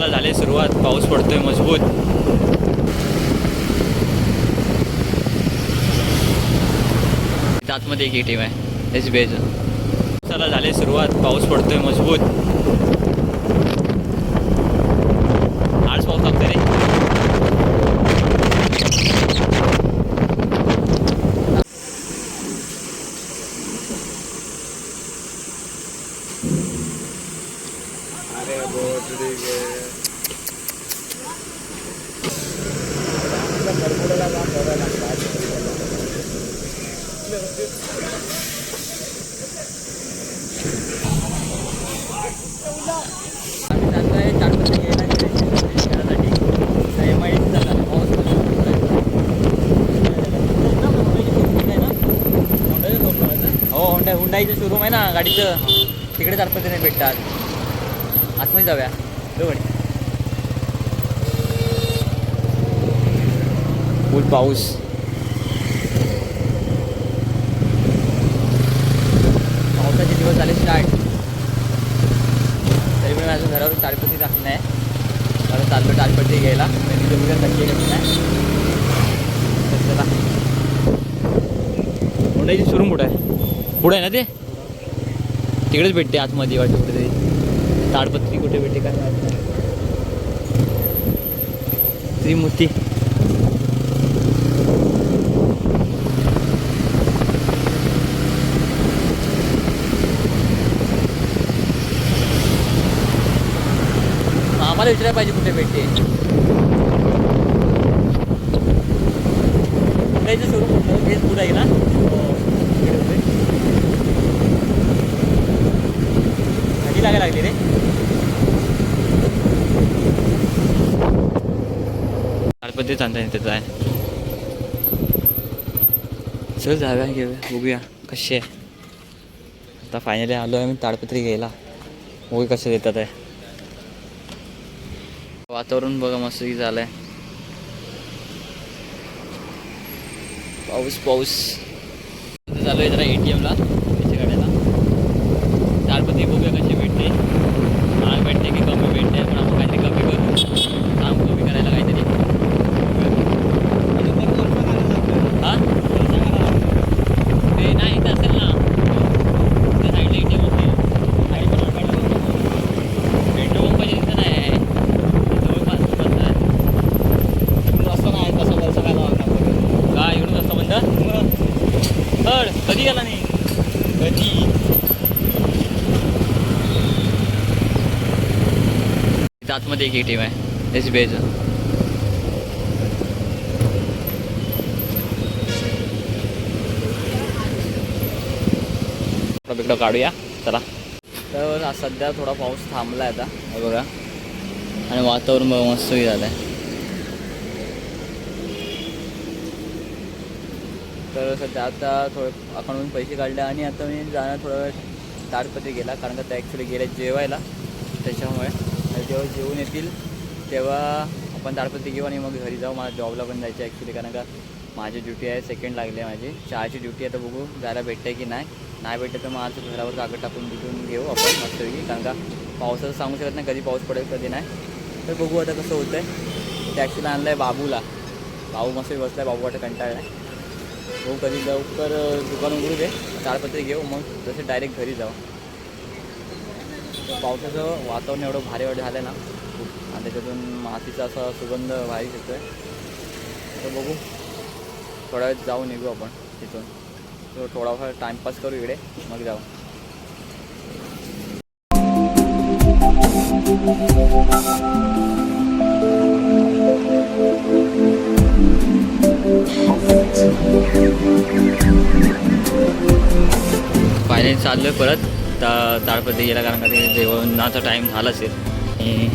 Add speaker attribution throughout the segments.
Speaker 1: चला झाली, सुरुवात पाऊस पडतोय मज़बूत. आतमध्ये एक टीम आहे एस बी आयचं पावसाला झाली, सुरुवात पाऊस पडतोय मज़बूत. आज पाऊस लागतोय रे हो, हुंडाईचं शोरूम आहे ना गाडीचं. तिकडे चार नाही भेटतात. आतमध्ये जाऊया. बरोबर फुल पाऊस पावसाचे दिवस झाले स्टार्ट तरी पण माझं घरावर ताडपत्री टाकणं आहे कारण चाललो ताडपत्री घ्यायला. मी किलोमीटर नक्की घेत नाही. चला. शोरूम कुठं आहे? पुढं आहे ना ते? तिकडेच भेटते आतमध्ये वाटते कुठेतरी. ताडपत्री कुठे भेटते काय माहिती नाही. त्रिमूर्ती. आम्हाला विचारायला पाहिजे कुठे भेटते कुठायचं स्वरूप हेच आहे ना? इकडे लागायला लागली रे. गणपती चांदा त्याचा आहे. चल जाऊया घेऊया बघूया कशी आहे. आता फायनली आलो आहे मी ताडपत्री घ्यायला. बघू कसं देतात आहे. वातावरण बघा मस्त झालंय. पाऊस पाऊस. चालू आहे जरा ए टी एमला पैसे काढायला. पती बघूया कशी भेटते महाग भेटते की कमी भेटते पण आपण काहीतरी कमी करू काम कमी करायला काहीतरी हा ते नाही इथं असेल ना त्या साईडला ए टी एम असेल पेट्रोल पंपाच्या तिथं नाही आहे जवळपास बंद आहे काय एवढं रस्ता बंद कधी गेला नाही? कधी? आतमध्ये एक टीम आहे. एस बी आयचं बिकडं काढूया. चला. तर आज सध्या थोडा पाऊस थांबला आहे आता बघा. आणि वातावरण बघा मस्तही झालं आहे तर सध्या आता थोडं अकाउंटमधून पैसे काढले आणि आता मी जाणं थोडा वेळ गेला कारण का त्या ॲक्च्युली गेल्या जेवायला त्याच्यामुळे. जेव्हा जेवून येतील तेव्हा आपण ताडपत्री घेऊ आणि मग घरी जाऊ. मला जॉबला पण जायचं ॲक्च्युली कारण का माझी ड्युटी आहे सेकंड लागली आहे माझी. चहाची ड्युटी आहे तर बघू जायला भेटते की नाही. नाही भेटतं तर मग आज घरावर कागद टाकून भेटून घेऊ आपण मस्तपैकी कारण का पावसाचं सांगू शकत नाही कधी पाऊस पडेल कधी नाही. तर बघू आता कसं होतं आहे ते ॲक्च्युली आणलं आहे बाबूला. बाबू मस्त बसला आहे बाबू वाटतं कंटाळला आहे हो कधी लवकर दुकान उघडू दे. ताडपत्री घेऊ मग तसे डायरेक्ट घरी जाऊ. पावसाचं वातावरण एवढं भारी वाट झालं ना आणि त्याच्यातून मातीचा असा सुगंध बाहेर येतो आहे तर बघू. थोड्या वेळ जाऊ निघू आपण तिथून. तर थोडाफार टाईमपास करू इकडे मग जाऊ. फायनली चाललो आहे परत. ता ताडपत्री गेला कारण का ते जेवणाचा टाईम झाला असेल. आणि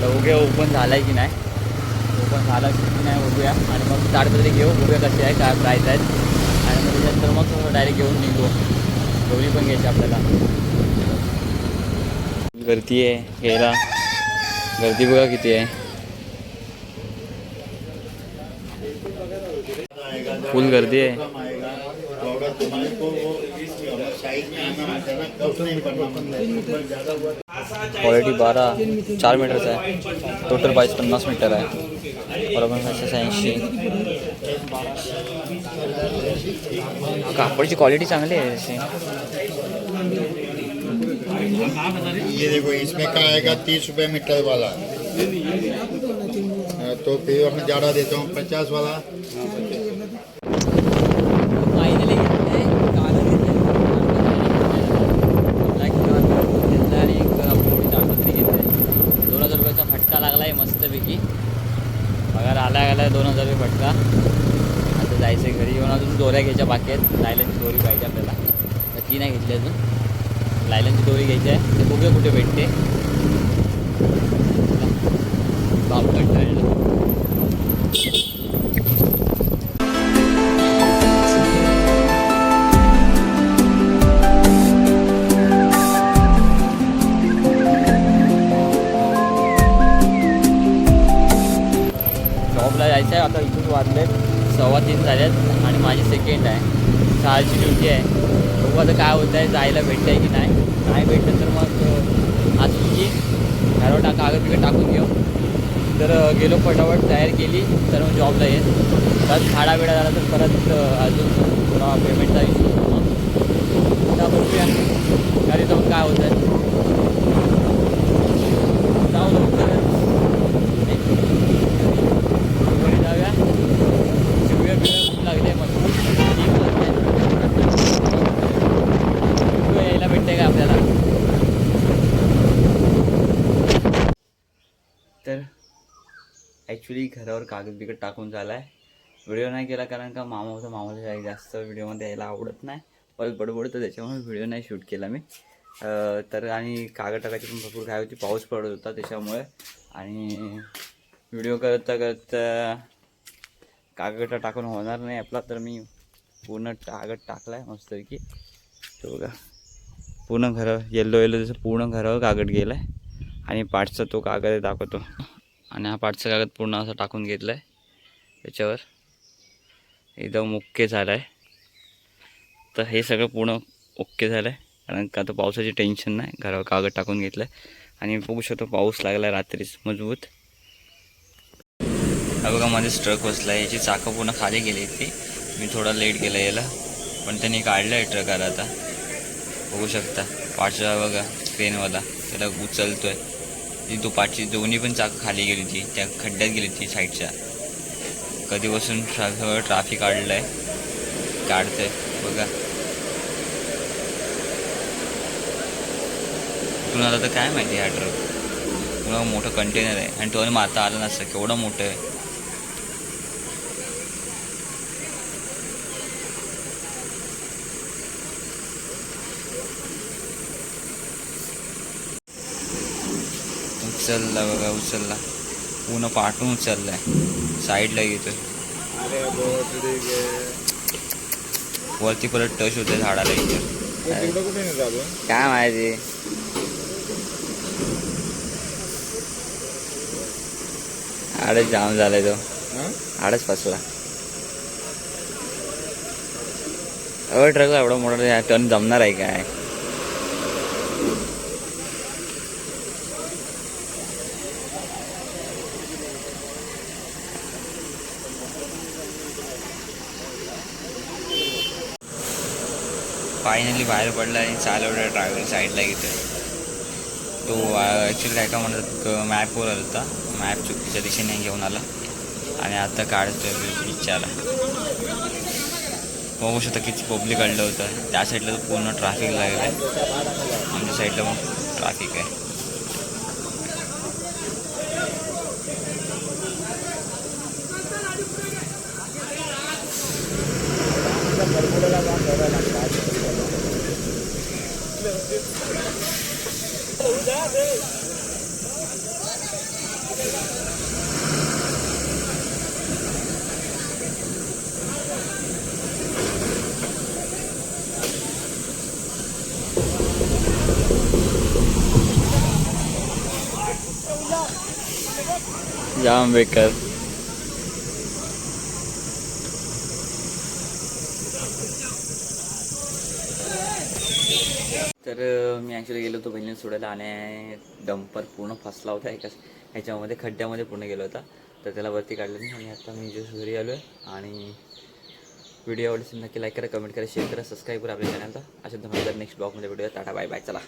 Speaker 1: तर उगे ओपन झाला आहे की नाही? ओपन झाला की नाही बघूया. आणि मग ताडपत्री घेऊ बघूया कसे आहे काय प्राईस आहेत. आणि मग त्याच्यानंतर मग डायरेक्ट घेऊन निघू. दोन्ही पण घ्यायचे आपल्याला. गर्दी आहे घ्यायला गर्दी बघा किती आहे. फुल गर्दी आहे. क्वालिटी बारह चार मीटरचा आहे टोटल बाईस पन्नास मीटर आहे बरोबर पाचशे ऐंशी कापडची क्वालिटी चांगली आहे तशी
Speaker 2: ये देखो इसमें का आएगा? तीस रुपये मीटर वाला। हाँ, तो फिर मैं ज़्यादा देता हूँ पचास वाला।
Speaker 1: दोऱ्या घ्यायच्या बाकी आहेत. लायलनची दोरी पाहिजे आपल्याला. तर ती नाही घेतली अजून. लायलनची दोरी घ्यायची आहे. तर बघूया कुठे भेटते. बाप कंटाळलं जॉबला जायचं आहे. आता इथून वाजले. सव्वा तीन झाल्यात आणि माझी सेकंड आहे. सहाची ड्युटी आहे. बघू आता काय होत आहे जायला भेटतं आहे की नाही. नाही भेटलं तर मग आज सुट्टी. घरावर टाका कागद बिगड टाकून घेऊ. तर गेलो फटाफट तयार केली. तर मग जॉबला येईल परत खाडा बिडा झाला तर परत अजून थोडा पेमेंटचा इश्यू होतो मग आता बघूया घरी जाऊन काय होतं आहे जाऊ लवकर घरी जाऊया शिवूया बिवूया खूप लागले मग बघूया यायला भेटते का आपल्याला तर ॲक्च्युली घरावर कागद बिगड टाकून झाला आहे व्हिडिओ नाही केला कारण का मामा होता मामाला जास्त व्हिडिओमध्ये यायला आवडत नाही. परत बडबडतं त्याच्यामुळे व्हिडिओ नाही शूट केला मी. तर आणि कागद टाकायची पण भरपूर काय होती पाऊस पडत होता त्याच्यामुळे. आणि व्हिडिओ करता करता कागद टाकून होणार नाही आपला तर मी पूर्ण कागद टाकला आहे मस्तपैकी. तो बघा. पूर्ण घरावर येल्लो येल्लो जसं पूर्ण घरावर कागद गेला आहे आणि पाठचा तो कागद दाखवतो. आणि हा पाठचं कागद पूर्ण असं टाकून घेतला आहे त्याच्यावर एकदम ओके झाला आहे तर हे सगळं पूर्ण ओके झालं आहे कारण का आता पावसाची टेन्शन नाही. घरावर कागद टाकून घेतलं आहे आणि बघू शकतो पाऊस लागला आहे रात्रीच मजबूत. हा बघा माझे ट्रक बसला आहे याची चाकं पूर्ण खाली गेली ती मी थोडा लेट गेला याला. पण त्यांनी काढलं आहे ट्रकाला आता. बघू शकता. पाठचा बघा क्रेनवाला त्याला उचलतो आहे ती दुपारची दोन्ही पण चाक खाली गेली होती. त्या खड्ड्यात गेली ती साईडच्या. कधीपासून ट्रा- सगळं ट्राफिक काढलं आहे काढतंय. बघा. तुला आला तर काय माहिती हा ट्रक पुन्हा मोठं कंटेनर आहे. आणि तो माता आला नसतं. केवढं मोठं आहे. उचलला बघा उचलला. पूर्ण पाठून उचललाय. साईडला येतोय. वरती परत टच होते झाडाला इथे.
Speaker 2: कुठे नाही झालो
Speaker 1: काय माहिती? आडच जाम झालाय तो. आडच फसला. अहो ट्रक एवढा मोठा टर्न जमणार आहे काय? फायनली बाहेर पडला आणि चालवला ड्रायव्हर साईडला घेतोय तो ॲक्च्युली काय का म्हणतात मॅपवर आला होता मॅप चुकीच्या दिशेने घेऊन आला. आणि आता काढतोय बिचारा बघू शकता किती पब्लिक अडलं होतं. त्या साईडला पूर्ण ट्रॅफिक लागलं आहे आमच्या साईडला मग ट्रॅफिक आहे. जाम बेकार. तर मी ॲक्च्युली गेलो होतो बहिणीला सोडायला आणि डंपर पूर्ण फसला होता एका ह्याच्यामध्ये खड्ड्यामध्ये पूर्ण गेला होता. तर त्याला वरती काढलं नाही आणि आता मी जस्ट घरी आलो आहे आणि व्हिडिओ आवडले नक्की लाईक करा कमेंट करा शेअर करा सबस्क्राईब करा आपल्या चॅनलला अशा तुम्हाला नेक्स्ट ब्लॉगमध्ये व्हिडिओ टाटा बाय बाय चला.